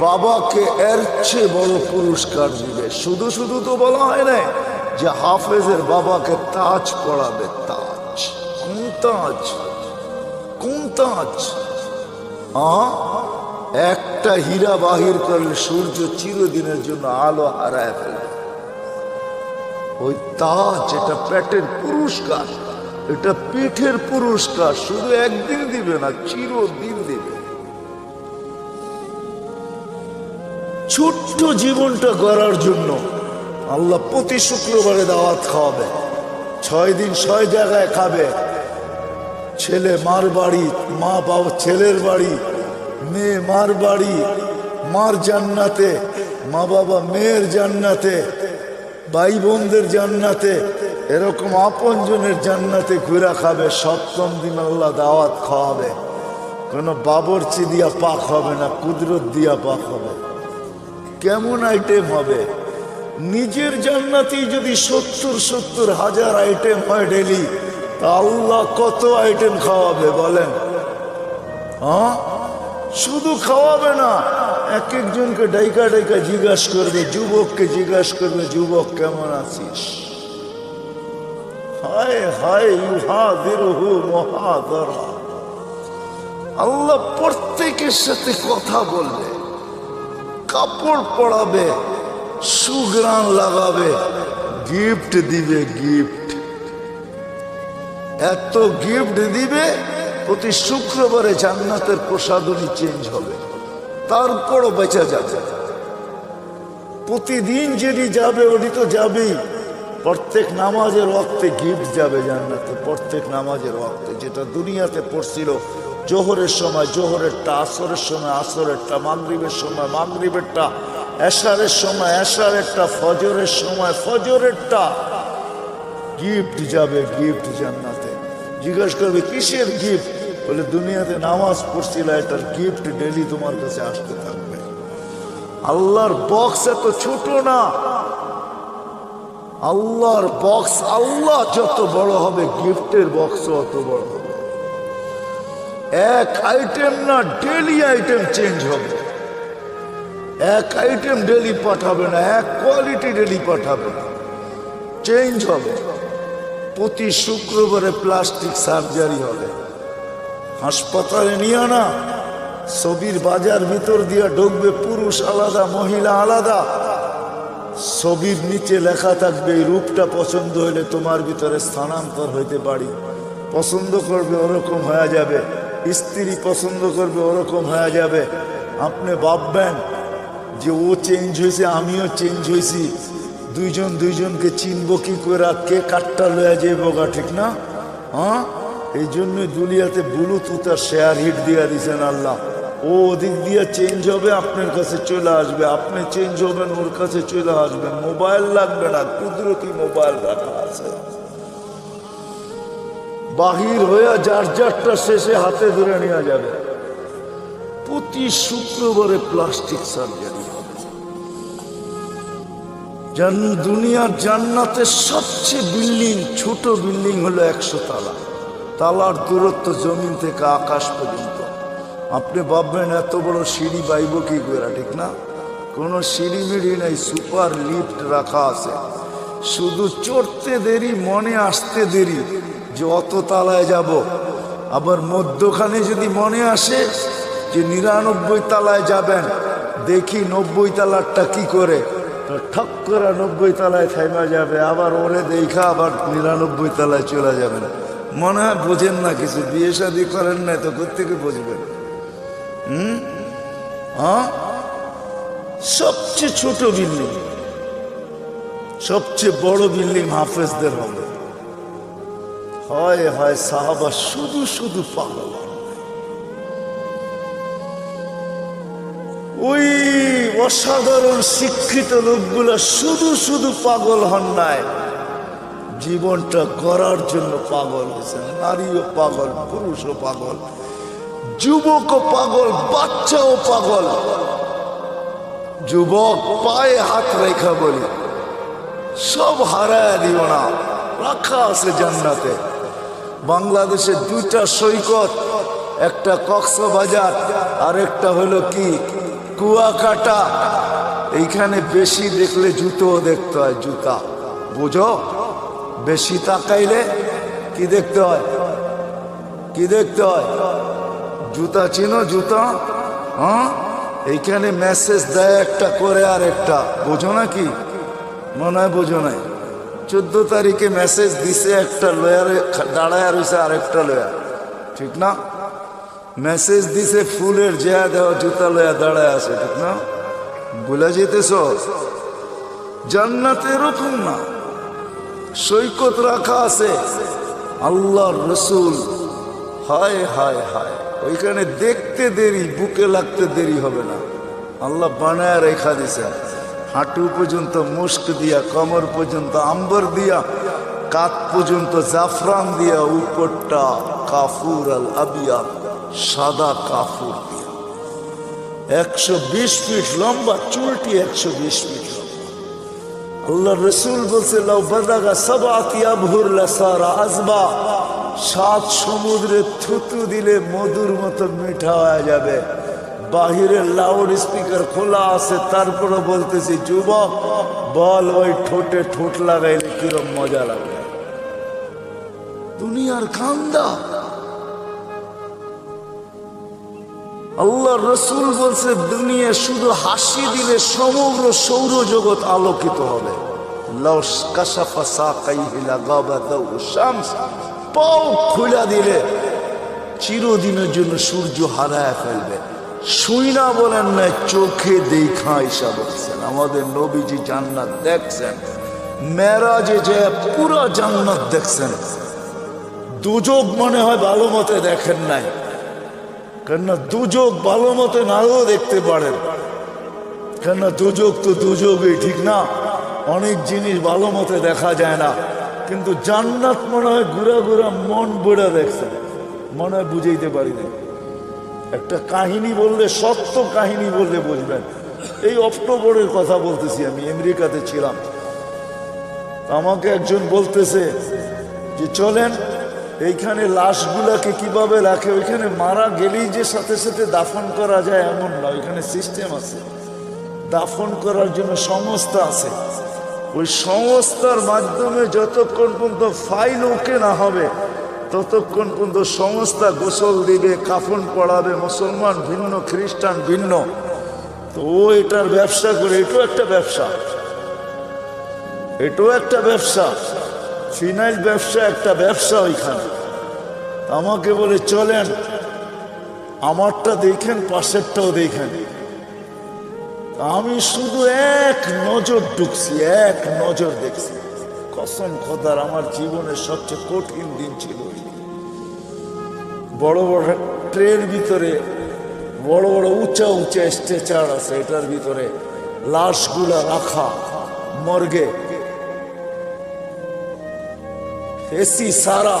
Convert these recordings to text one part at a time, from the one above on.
বাবাকে এর চেয়ে বড় পুরস্কার দিবে। শুধু শুধু তো বলা হয় না যে হাফেজের বাবাকে তাজ পড়াবে, তাজ। কোন তাজ? কোন তাজ? একটা হীরা বাহির করলে সূর্য চিরদিনের জন্য আলো হারায় ফেলবে। ওই তাজ এটা পেটের পুরস্কার, এটা পিঠের পুরস্কার, শুধু একদিন দিবে না, চিরদিন দিবে। ছোট্ট জীবনটা গড়ার জন্য আল্লাহ প্রতি শুক্রবারে দাওয়াত খাওয়াবে। ছয় দিন ছয় জায়গায় খাবে। ছেলে মার বাড়ি, মা বাবা, ছেলের বাড়ি, মেয়ে মার বাড়ি, মার জান্নাতে, মা বাবা মেয়ের জান্নাতে, ভাই বোনদের জান্নাতে, এরকম আপনজনের জান্নাতে ঘুরা খাবে। সপ্তম দিন আল্লাহ দাওয়াত খাওয়াবে। কোনো বাবরচি দিয়া পাক হবে না, কুদরত দিয়া পাক হবে। কেমন আইটেম হবে? নিজের জান্নাতেই যদি সত্তর সত্তর হাজার আইটেম হয় ডেলি তা আল্লাহ কত আইটেম খাওয়াবে বলেন? হ্যাঁ? শুধু খাওয়াবে না, এক একজনকে ডাইকা ডাইকা জিজ্ঞাসা করবে, যুবককে জিজ্ঞাসা করবে, যুবক, কেমন আছিস? হায় হায়, ইউহাদিরহু মহাদরা। আল্লাহ প্রত্যেকের সাথে কথা বলবে। কাপড় পরাবে সুগ্রাণ লাগাবে গিফট দিবে গিফট এত গিফট দিবে, প্রতি শুক্রবারে জান্নাতের প্রসাদনী চেঞ্জ হবে। তারপরও বেঁচে যাবে। প্রতিদিন যেটি যাবে ওটি তো যাবেই। প্রত্যেক নামাজের ওয়াক্তে গিফট যাবে জান্নাতে, প্রত্যেক নামাজের ওয়াক্তে। যেটা দুনিয়াতে পড়ছিল জোহরের সময়, জোহরেরটা, আসরের সময়, আসরেরটা, মাগরিবের সময়, মাগরিবেরটা, এশারের সময়, এশারেরটা, ফজরের সময়, ফজরেরটা। গিফট যাবে গিফট জান্নাতে। জিজ্ঞেস করবে, কিসের গিফট বলে, দুনিয়াতে নামাজ পড়ছিল, এটার গিফট ডেলি তোমার কাছে আসতে থাকবে। আল্লাহর বক্স এত ছোট না। আল্লাহর বক্স আল্লাহ যত বড় হবে গিফটের বক্স অত বড় হবে। এক আইটেম না ডেলি আইটেম চেঞ্জ হবে। এক আইটেম ডেলি পাঠাবে না, এক কোয়ালিটি ডেলি পাঠাবে না। চেঞ্জ হবে। প্রতি শুক্রবারে প্লাস্টিক সার্জারি হবে। হাসপাতালে নিয়ে না। ছবির বাজার ভিতর দিয়ে ঢুকবে পুরুষ আলাদা, মহিলা আলাদা। ছবির নিচে লেখা থাকবে, এই রূপটা পছন্দ হলে তোমার ভিতরে স্থানান্তর হইতে পারি। পছন্দ করবে, ওরকম হয়ে যাবে। স্ত্রী পছন্দ করবে, ওরকম হয়ে যাবে। আপনি ভাববেন যে ও চেঞ্জ হয়েছে, আমিও চেঞ্জ হয়েছি। দুইজন দুইজনকে চিনব কি করে, কে কাঠটা লয়ে যাইব গা, ঠিক না? হ্যাঁ? এই জন্য দুলিয়াতে ব্লুটুথ আর শেয়ার হিট দিয়ে দিছেন আল্লাহ। ও ওদিক দিয়ে চেঞ্জ হবে, আপনার কাছে চলে আসবে। আপনি চেঞ্জ হবেন, ওর কাছে চলে আসবেন। মোবাইল লাগবে না, কুদরতি মোবাইল রাখা আছে। বাহির হয়ে যার যারটা শেষে হাতে ধরে নেওয়া যাবে। প্রতি শুক্রবারে প্লাস্টিক সার্জারি জান- দুনিয়ার জান্নাতের সবচেয়ে বিল্ডিং, ছোট বিল্ডিং হলো একশো তালা। তালার দূরত্ব জমিন থেকে আকাশ পর্যন্ত। আপনি ভাববেন, এত বড় সিঁড়ি বাইব কি করে ঠিক না? কোনো সিঁড়ি মিড়ি নেই, সুপার লিফট রাখা আছে। শুধু চড়তে দেরি, মনে আসতে দেরি, যে অত তালায় যাব। আবার মধ্যখানে যদি মনে আসে যে নিরানব্বই তালায় যাবেন, দেখি নব্বই তালারটা কি করে। ঠক করে নব্বই তালায় থাইমা যাবে, আবার ওরে দেখা আবার নিরানব্বই তালায় চলে যাবেন। মনে হয় বোঝেন না কিছু, বিয়ে শাদি করেন না তো থেকে বুঝবেন? হুম? হ্যাঁ সবচেয়ে ছোট বিল্ডিং। সবচেয়ে বড় বিল্ডিং হাফেজদের হবে। হয় হয় সাহাবা শুধু শুধু পাগল। ওই অসাধারণ শিক্ষিত লোকগুলো শুধু শুধু পাগল হন নাই। জীবনটা গড়ার জন্য পাগল হয়েছে নারীও পাগল, পুরুষও পাগল, যুবকও পাগল, বাচ্চাও পাগল। যুবক পায়ে হাত রেখা বলি। সব হারায় দিও না। রাখা আছে জান্নাতে। বাংলাদেশের দুইটা সৈকত, একটা কক্সবাজার আর একটা হলো কি? কুয়াকাটা। এইখানে বেশি দেখলে জুতো দেখতে হয়, জুতা। বুঝো? বেশি তাকাইলে কি দেখতে হয়? কি দেখতে হয়? জুতা চিনো, জুতা? হ্যাঁ? এইখানে মেসেজ দেয় একটা করে আর একটা বোঝো না কি মনে হয় বোঝো নাই। চোদ্দ তারিখে মেসেজ দিছে একটা লয়ারে দাঁড়ায় রয়েছে আরেকটা লয়ার ঠিক না? মেসেজ দিছে ফুলের জেয়া দেওয়া জুতা লয়া দাঁড়ায় আছে, ঠিক না? ভুলে যেতেছ? জান্নাতে এরকম না। সৈকত রাখা আছে। আল্লাহর রসুল। হায় হায় হায়। ওইখানে দেখতে দেরি, বুকে লাগতে দেরি হবে না। আল্লাহ বানায় রেখা দিছে। হাঁটু পর্যন্ত মুস্ক দিয়া, কমর পর্যন্ত আম্বর দিয়া, কাত পর্যন্ত জাফরান দিয়া, উপরটা কাফুর আল আবিয়া, সাদা কাফুর দিয়া। একশো বিশ ফিট লম্বা, চুলটি একশো বিশ ফিট আল্লাহ রসুল বলছে আজবা। সাত সমুদ্রে থুতু দিলে মধুর মতো মিঠা হয়ে যাবে। বাহিরের লাউড স্পিকার খোলা আছে তারপরে বলতেছি, যুবক, বল ওই ঠোঁটে ঠোঁট লাগাইলে কিরম মজা লাগবে দুনিয়ার কান্দা। আল্লাহ রসুল বলছে, দুনিয়া শুধু হাসি দিলে সমগ্র সৌরজগৎ আলোকিত হবে। পাও খুলা দিলে চিরদিনের জন্য সূর্য হারায় ফেলবে। শুই না বলেন না, চোখে দেখা ঈশা বলছেন আমাদের নবীজি জান্নাত দেখছেন, মেরাজে যে পুরো জান্নাত দেখছেন। দুযোগ মনে হয় ভালো মতে দেখেন নাই। কেননা দুযোগ ভালো মতো নাও দেখতে পারেন। কেননা দুযোগ তো দুযোগই ঠিক না? অনেক জিনিস ভালো মতে দেখা যায় না। কিন্তু জান্নাত মনে হয় ঘুরা ঘুরা মন বুড়া দেখছেন। মনে হয় বুঝাইতে পারি না একটা কাহিনী বললে, সত্য কাহিনী বললে বুঝবেন। এই অক্টোবরের কথা বলতেছি আমি, আমেরিকাতে ছিলাম। আমাকে একজন বলতেছে যে, চলেন, এইখানে লাশগুলাকে কীভাবে রাখে? ওইখানে মারা গেলেই যে সাথে সাথে দাফন করা যায় এমন না। ওইখানে সিস্টেম আছে। দাফন করার জন্য সংস্থা আছে। ওই সংস্থার মাধ্যমে যতক্ষণ পর্যন্ত ফাইল ওকে না হবে ততক্ষণ পর্যন্ত সংস্থা গোসল দিবে, কাফন পড়াবে, মুসলমান ভিন্ন, খ্রিস্টান ভিন্ন। তো ও এটার ব্যবসা করে, এটাও একটা ব্যবসা। এটাও একটা ব্যবসা। ফিনাইল ব্যবসা একটা ব্যবসা ওইখানে। আমাকে বলে, চলেন, আমারটা দেখেন, পাশেরটাও দেখেন। আমি শুধু এক নজর ঢুকছি, এক নজর দেখছি। কসম খোদার, আমার জীবনের সবচেয়ে কঠিন দিন ছিল। বড় বড় ট্রেন ভিতরে, বড় বড় উঁচা উঁচা স্ট্রেচার আছে, এটার ভিতরে লাশগুলা রাখা, মর্গে। এসি সারা,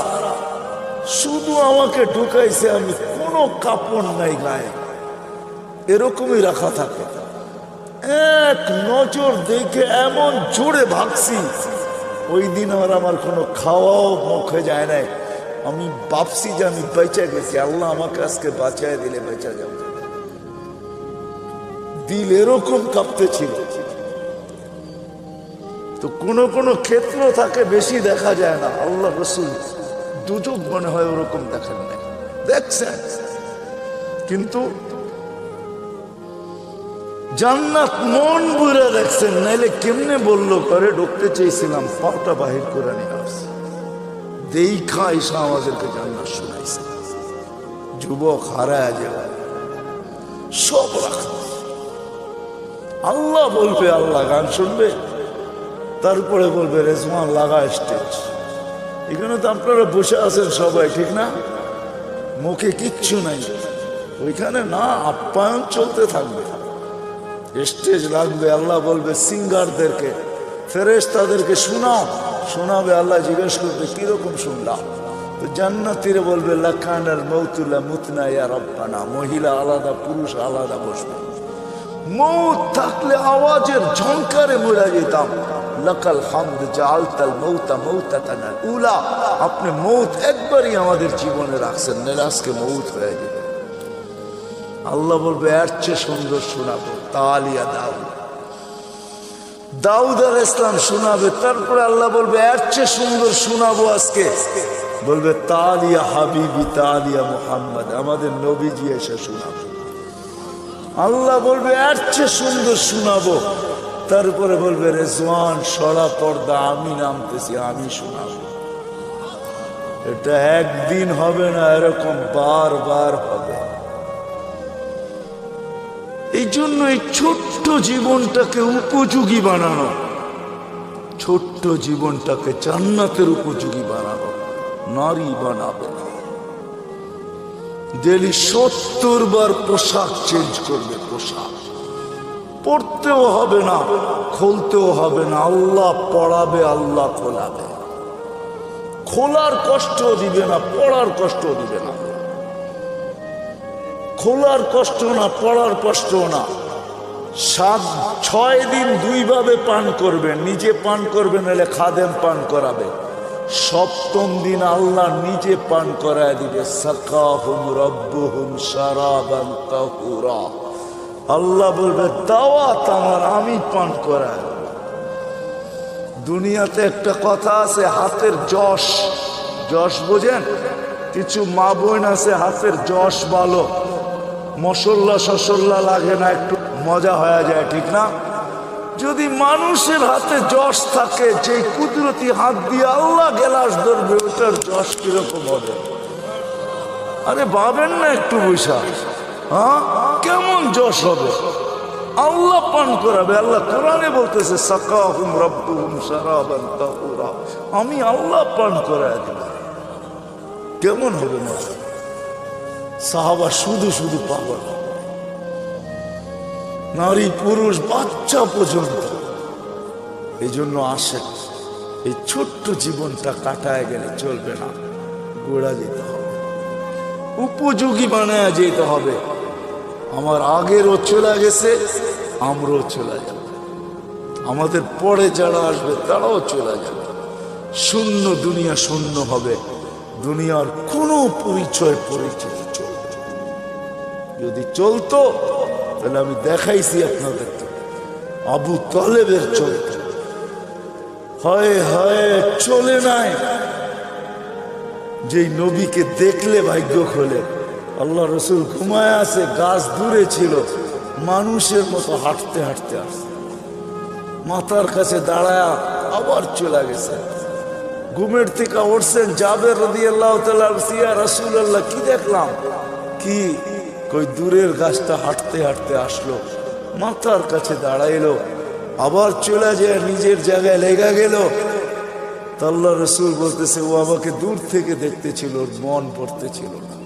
শুধু আমাকে ঢুকাইছে আমি, কোনো কাপড় নাই গায়ে। এরকমই রাখা থাকে। এক নজর দেখে এমন জোরে ভাগছি ওই দিন আর আমার কোনো খাওয়াও মুখে যায় নাই। আমি ভাবছি যে আমি বেঁচে গেছি। আল্লাহ আমাকে আজকে বাঁচায় দিলে, বেঁচে যাব দিল এরকম কাঁপতে ছিল। তো কোন কোন ক্ষেত্র থাকে বেশি দেখা যায় না। আল্লাহ রসুল দুযোগ মনে হয় ওরকম দেখেন নাই। দেখছেন? কিন্তু জান্নাত মন বুড়ে দেখছেন, নাইলে কেমনে বলল করে ঢুকতে চেয়েছিলাম পাটা বাহির করে নিয়ে আসছে। দেখা এসে আমাদেরকে জান্নাত শোনাইছে। যুবক হারায় যাবে সব রাখা। আল্লাহ বলবে, আল্লাহ গান শুনবে। তারপরে বলবে রেজমান লাগা স্টেজ। এখানে তো আপনারা বসে আছেন সবাই, ঠিক না? মুখে কিচ্ছু নাই। ওইখানে না, আপ্যায়ন চলতে থাকবে। স্টেজ লাগবে, আল্লাহ বলবে সিঙ্গারদেরকে ফেরেশ তাদেরকে শোনাও শোনাবে, আল্লাহ জিজ্ঞেস করবে, কীরকম শুনলাম? তো জান্নাতিরে বলবে লাখানার মৌতুল্লা মুতনা ইয়া রব্বানা। মহিলা আলাদা, পুরুষ আলাদা বসবে। মৌত থাকলে আওয়াজের ঝঙ্কারে মরে যেতাম। লাকাল হামদ জালতাল মৌতা মৌতা তানাল উলা। আপনি মৌত একবারই আমাদের জীবনে রাখছেন। আজকে মৌত হয়ে যেত আল্লাহ বলবে, এর চেয়ে সুন্দর শোনাবো। তালিয়া দাউদ। দাউদ আল ইসলাম শোনাবে, তারপরে আল্লাহ বলবে, এর চেয়ে সুন্দর শোনাবো আজকে। বলবে তালিয়া হাবিবি তালিয়া মুহাম্মদ, আমাদের নবীজি এসে শোনাবে। আল্লাহ বলবে, এর চেয়ে সুন্দর শোনাবো। তারপরে বলবে, রেজওয়ান, সরা পর্দা, আমি নামতেছি, আমি শোনাবো। এটা একদিন হবে না, এরকম বারবার হবে। এই জন্য এই ছোট্ট জীবনটাকে উপযোগী বানানো। ছোট্ট জীবনটাকে জান্নাতের উপযোগী বানানো। নারী বানাবে ডেলি সত্তর বার পোশাক চেঞ্জ করবে পোশাক। পড়তেও হবে না, খুলতেও হবে না। আল্লাহ পড়াবে, আল্লাহ খোলাবে। খোলার কষ্ট দিবে না, পড়ার কষ্ট দিবে না। খোলার কষ্ট না, পড়ার কষ্ট না। সাত, ছয় দিন দুইভাবে পান করবেন নিজে পান করবেন এলে খাদেম পান করাবে। সপ্তম দিন আল্লাহ নিজে পান করায় দিবে। আল্লাহ বলবে, দাওয়াত আমার, আমি পান করায় দুনিয়াতে একটা কথা আছে, হাতের যশ। যশ বোঝেন? কিছু মা বোন আছে, হাতের যশ ভালো। মশল্লা সসল্লা লাগে না, একটু মজা হয়ে যায়, ঠিক না? যদি মানুষের হাতে যশ থাকে যে কুদরতি হাত দিয়ে আল্লাহ গেলাস ধরবে ওটার যশ কীরকম হবে? আরে ভাবেন না একটু বৈশা। হ্যাঁ? কেমন যশ হবে? আল্লাহ পান করাবে, আল্লাহ কোরআনে বলতেছে আমি আল্লাহ পান করায় কেমন হবে মজা? সাহাবা শুধু শুধু পাগল। নারী, পুরুষ, বাচ্চা পর্যন্ত। এই জন্য আসে এই ছোট্ট জীবনটা কাটায় গেলে চলবে না। গোড়া যেতে হবে। উপযোগী বানায় যেতে হবে। আমার আগেরও চলে গেছে, আমরাও চলে যাব। আমাদের পরে যারা আসবে, তারাও চলে যাবে। শূন্য দুনিয়া শূন্য হবে। দুনিয়ার কোনো পরিচয় পরিচয়। যদি চলতো, তাহলে আমি দেখাইছি আপনাদেরকে আবু তলেবের চলত হয় হয়, চলে নাই। যেই নবীকে দেখলে ভাগ্য খোলে। আল্লাহ রসুল ঘুমায় আছে, গাছ দূরে ছিল। মানুষের মতো হাঁটতে হাঁটতে আসছে। মাথার কাছে দাঁড়ায় আবার চলে গেছে। ঘুমের থেকে উঠছেন জাবের রদি আল্লাহ রসুল আল্লাহ কি দেখলাম? কি কই দূরের গাছটা হাঁটতে হাঁটতে আসলো, মাথার কাছে দাঁড়াইলো, আবার চলে যায় নিজের জায়গায় লেগা গেল। তা আল্লাহ রসুল বলতেছে, ও আমাকে দূর থেকে দেখতেছিল, ওর মন পড়তেছিল না।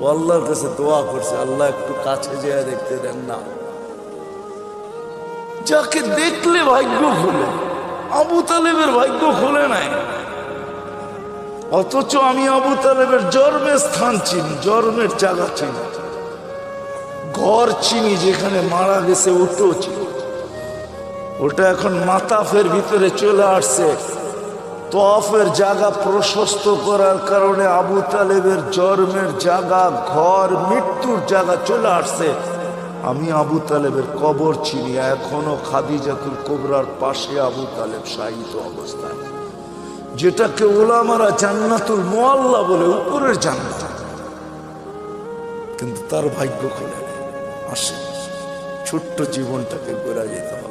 ও আল্লাহর কাছে দোয়া করছে, আল্লাহ একটু কাছে যেয়ে দেখতে দেন না। যাকে দেখলে ভাগ্য খুলে, আবু তালেবের ভাগ্য খুলে নাই। অথচ আমি আবু তালেবের জন্মের স্থান চিনি, জন্মের জায়গা চিনি। ঘর চিনি যেখানে মারা গেছে চিনি। ওটা এখন মাতাফের ভিতরে চলে আসছে। তফের জায়গা প্রশস্ত করার কারণে আবু তালেবের জন্মের জায়গা, ঘর, মৃত্যুর জায়গা চলে আসছে। আমি আবু তালেবের কবর চিনি, এখনও খাদিজাতুল কোবরার পাশে আবু তালেব শাহিত অবস্থায়। যেটাকে ওলামারা জান্নাতুল মোয়াল্লা বলে, উপরের জান্নাত। কিন্তু তার ভাগ্য খুলে। আসে। ছোট্ট জীবনটাকে গোড়া যেতে হবে।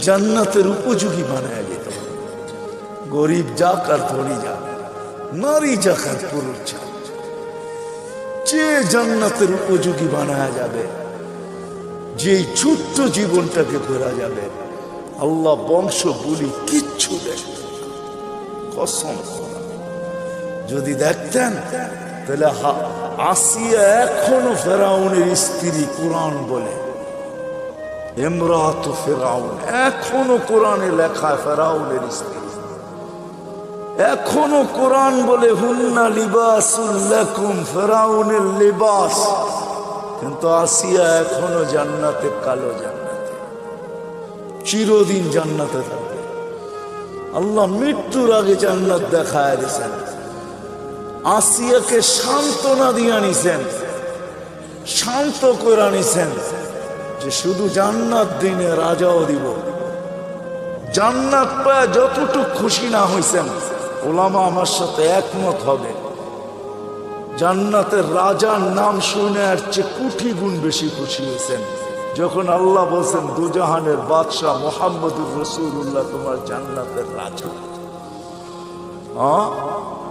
জান্নাতের উপযোগী বানায় যেতে হবে। গরিব যাক আর ধনী যাক, নারী যাক আর পুরুষ যাক। যে জান্নাতের উপযোগী বানায় যাবে, যেই ছোট্ট জীবনটাকে ঘোরা যাবে, আল্লাহ বংশ বলি কিচ্ছু দেখবে না। কসম। যদি দেখতেন, তাহলে হা- আসিয়া এখনও ফেরাউনের স্ত্রী কোরআন বলে। এমরাত ফেরাউন, এখনও কোরআনে লেখা ফেরাউনের স্ত্রী। এখনও কোরআন বলে, হুন্না লিবাসুল্লাকুম ফেরাউনের লিবাস। কিন্তু আসিয়া এখনও জান্নাতে, কালো জান্নাতে। চিরদিন জান্নাতে থাকবে। আল্লাহ মৃত্যুর আগে জান্নাত দেখায় দিয়েছেন। আসিয়াকে সান্ত্বনা দিয়ে নিছেন, শান্ত করে নিছেন যে শুধু জান্নাত দিনে রাজাও দিব। জান্নাত পায় যতটুক খুশি না হইছেন, ওলামা আমার সাথে একমত হবে। জান্নাতের রাজার নাম শুনে আর চেয়ে কোটি গুণ বেশি খুশি হয়েছেন যখন আল্লাহ বলছেন দুজাহানের বাদশাহ মোহাম্মদুর রসুল্লাহ তোমার জান্নাতের রাজা?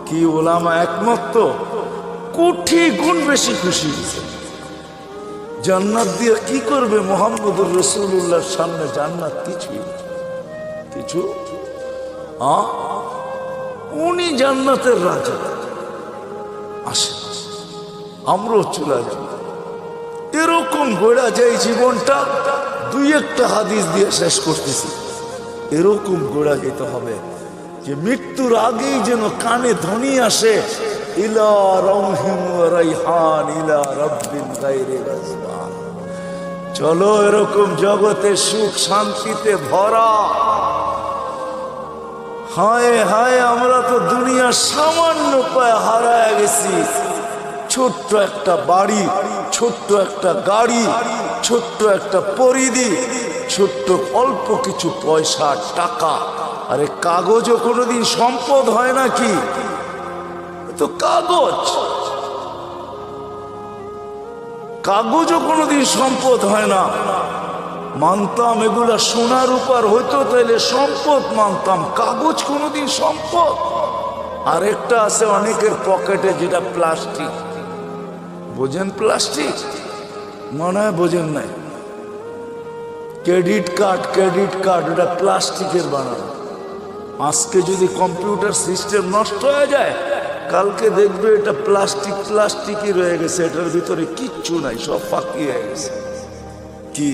কি ওলামা একমত তো কোটি গুণ বেশি খুশি জান্নাত দিয়ে কি করবে মোহাম্মদুর রসুল্লাহর সামনে? জান্নাত কিছু? হ্যাঁ? উনি জান্নাতের রাজা। আসে। আমরাও চলে যাব এরকম গোড়া যায় জীবনটা দুই একটা হাদিস দিয়ে শেষ করতেছি। এরকম গোড়া যেতে হবে। যে মৃত্যুর আগেই যেন কানে ধ্বনি আসে, ইলা চলো এরকম জগতে সুখ শান্তিতে ভরা। হায় হায়, আমরা তো দুনিয়ার সামান্য পায়ে হারায় গেছি। ছোট্ট একটা বাড়ি, ছোট্ট একটা গাড়ি, ছোট্ট একটা পরিধি ছোট্ট, অল্প কিছু পয়সা, টাকা, আরে কাগজও কোনোদিন সম্পদ হয় নাকি? তো কাগজ। কাগজও কোনোদিন সম্পদ হয় না। মানতাম এগুলা সোনার উপর হইতো তাইলে সম্পদ মানতাম, কাগজ কোনোদিন সম্পদ। আরেকটা আছে অনেকের পকেটে যেটা প্লাস্টিক। বোঝেন প্লাস্টিক? মনে হয় বোঝেন নাই। ক্রেডিট কার্ড ক্রেডিট কার্ড ওটা প্লাস্টিকের বানানো। আজকে যদি কম্পিউটার সিস্টেম নষ্ট হয়ে যায়, কালকে দেখবে এটা প্লাস্টিক, প্লাস্টিকই রয়ে গেছে, এটার ভিতরে কিচ্ছু নাই, সব ফাঁকি হয়ে গেছে। কি?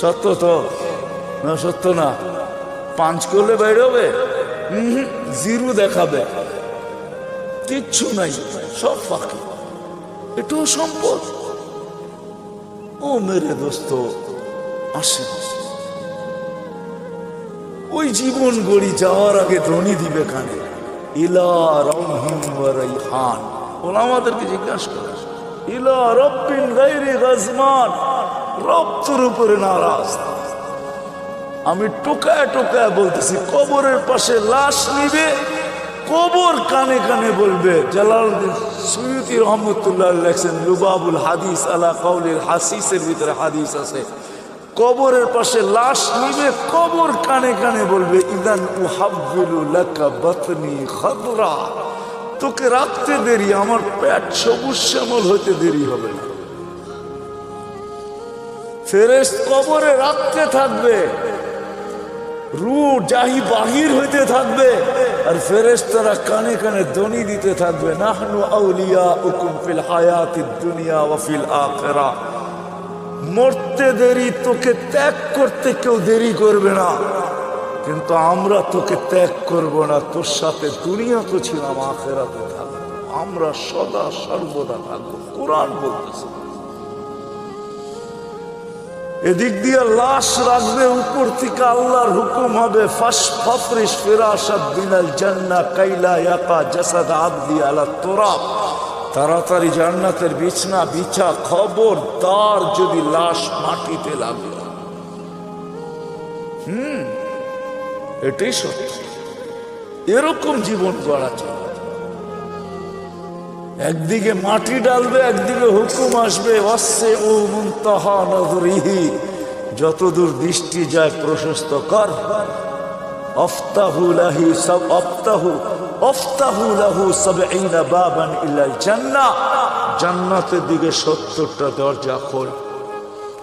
সত্য তো? না, সত্য না। পাঞ্চ করলে বেরোবে? জিরো দেখাবে। কিচ্ছু নাই, সব ফাঁকি। এটাও সম্পদ। ও মেরে দোস্ত। আসে। ওই জীবন গড়ি যাওয়ার আগে ধ্বনি দিবে কানে। ইলা জিজ্ঞাসা করে। আমি টোকায় টোকায় বলতেছি, কবরের পাশে লাশ নিবে, কবর কানে কানে বলবে। জালালউদ্দিন সুয়ুতি রহমতুল্লাহ লেখছেন, লুবাবুল হাদিস আলা কাউলির হাসিসের ভিতরে হাদিস আছে। কবরের পাশে লাশ নিবে, কবর কানে কানে বলবে, ইদান খাদরা। তোকে রাখতে দেরি, আমার পেট সবুজ শ্যামল হইতে দেরি হবে না। ফেরেস কবরে রাখতে থাকবে রু জাহি বাহির হইতে থাকবে, আর ফেরেশতারা কানে কানে ধ্বনি দিতে থাকবে, নাহনু আউলিয়া উকুম ফিল হায়াতিদ দুনিয়া ওয়া ফিল আখিরা। মরতে দেরি, তোকে ত্যাগ করতে কেউ দেরি করবে না। কিন্তু আমরা তোকে ত্যাগ করব না, তোর সাথে দুনিয়া তো ছিলাম, আখেরাতে থাকব। আমরা সদা সর্বদা থাকব। কোরআন বলতেছে। এদিক দিয়ে লাশ রাখবে, উপর থেকে আল্লাহর হুকুম হবে, ফাস ফাফরিস ফিরাসাদ বিনাল জান্না কাইলা ইয়াকা জাসাদ আবদি আলা তোরাব। তাড়াতাড়ি জান্নাতের বিছনা, বিছা, খবর, তার যদি লাশ মাটিতে লাগল হুম, এটাই সত্য। এরকম জীবন গড়া চলে। একদিকে মাটি ডালবে, একদিকে হুকুম আসবে অস্যে ও মুন্তাহা নজরিহি যতদূর দৃষ্টি যায় প্রশস্ত কর অফতাহু লাহি সব, অফতাহু অফতাহু লাহু সাবঈনা বাবান ইলাল জান্নাহ। জান্নাতের দিকে 70টা দরজা খোল।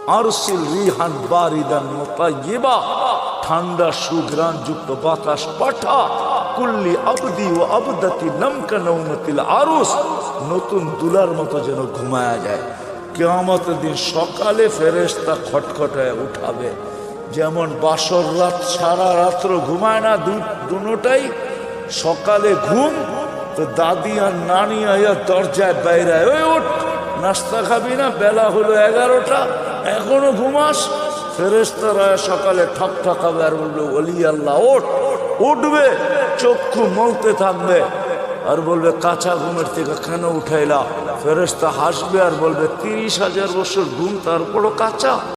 আরসিল রিহান বারিদান মুতাইয়িবা। ঠান্ডা সুঘ্রাণ যুক্ত বাতাস পাঠা। কুল্লি আবদি ও আবদাতি নমকা নৌমতিল আরুস নতুন দুলার মতো যেন ঘুমায়া যায়। কেয়ামতের দিন সকালে ফেরেশতা খটখটায় উঠাবে। যেমন বাসর রাত, সারা রাত্র ঘুমায় না দুটাই সকালে ঘুম, তো দাদি আর নানি আয়া দরজায় বাইরে ওই ওঠ, নাস্তা খাবি না? বেলা হলো এগারোটা, এখনও ঘুমাস? ফেরেস্তারা সকালে ঠক ঠকাবে আর বলল অলি আল্লাহ, ওঠ, উঠবে, চক্ষু মলতে থাকবে আর বলবে, কাঁচা ঘুমের থেকে কেন উঠাইলা? ফেরেস্তা হাসবে আর বলবে, তিরিশ হাজার বছর ঘুম তারপরও কাঁচা।